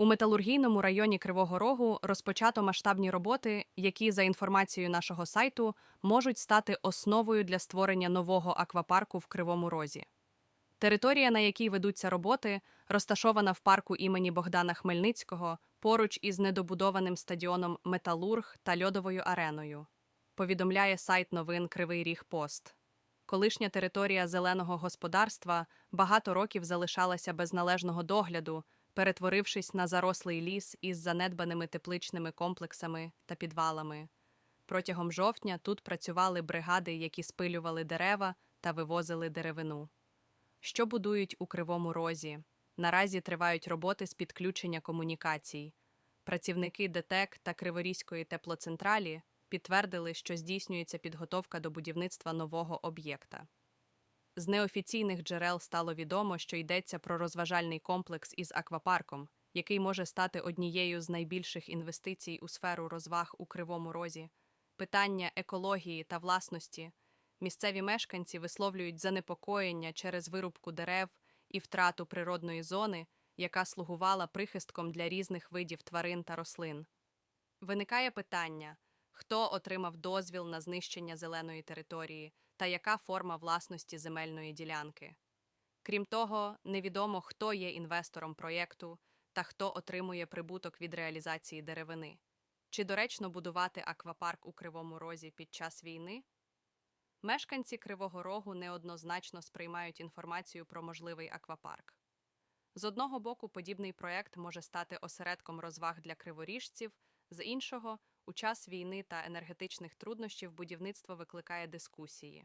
У металургійному районі Кривого Рогу розпочато масштабні роботи, які, за інформацією нашого сайту, можуть стати основою для створення нового аквапарку в Кривому Розі. Територія, на якій ведуться роботи, розташована в парку імені Богдана Хмельницького поруч із недобудованим стадіоном Металург та льодовою ареною. Повідомляє сайт новин Кривий Ріг Пост. Колишня територія зеленого господарства багато років залишалася без належного догляду, перетворившись на зарослий ліс із занедбаними тепличними комплексами та підвалами. Протягом жовтня тут працювали бригади, які спилювали дерева та вивозили деревину. Що будують у Кривому Розі? Наразі тривають роботи з підключення комунікацій. Працівники ДТЕК та Криворізької теплоцентралі підтвердили, що здійснюється підготовка до будівництва нового об'єкта. З неофіційних джерел стало відомо, що йдеться про розважальний комплекс із аквапарком, який може стати однією з найбільших інвестицій у сферу розваг у Кривому Розі. Питання екології та власності місцеві мешканці висловлюють занепокоєння через вирубку дерев і втрату природної зони, яка слугувала прихистком для різних видів тварин та рослин. Виникає питання, хто отримав дозвіл на знищення зеленої території та яка форма власності земельної ділянки. Крім того, невідомо, хто є інвестором проєкту та хто отримує прибуток від реалізації деревини. Чи доречно будувати аквапарк у Кривому Розі під час війни? Мешканці Кривого Рогу неоднозначно сприймають інформацію про можливий аквапарк. З одного боку, подібний проект може стати осередком розваг для криворіжців, з іншого, у час війни та енергетичних труднощів будівництво викликає дискусії.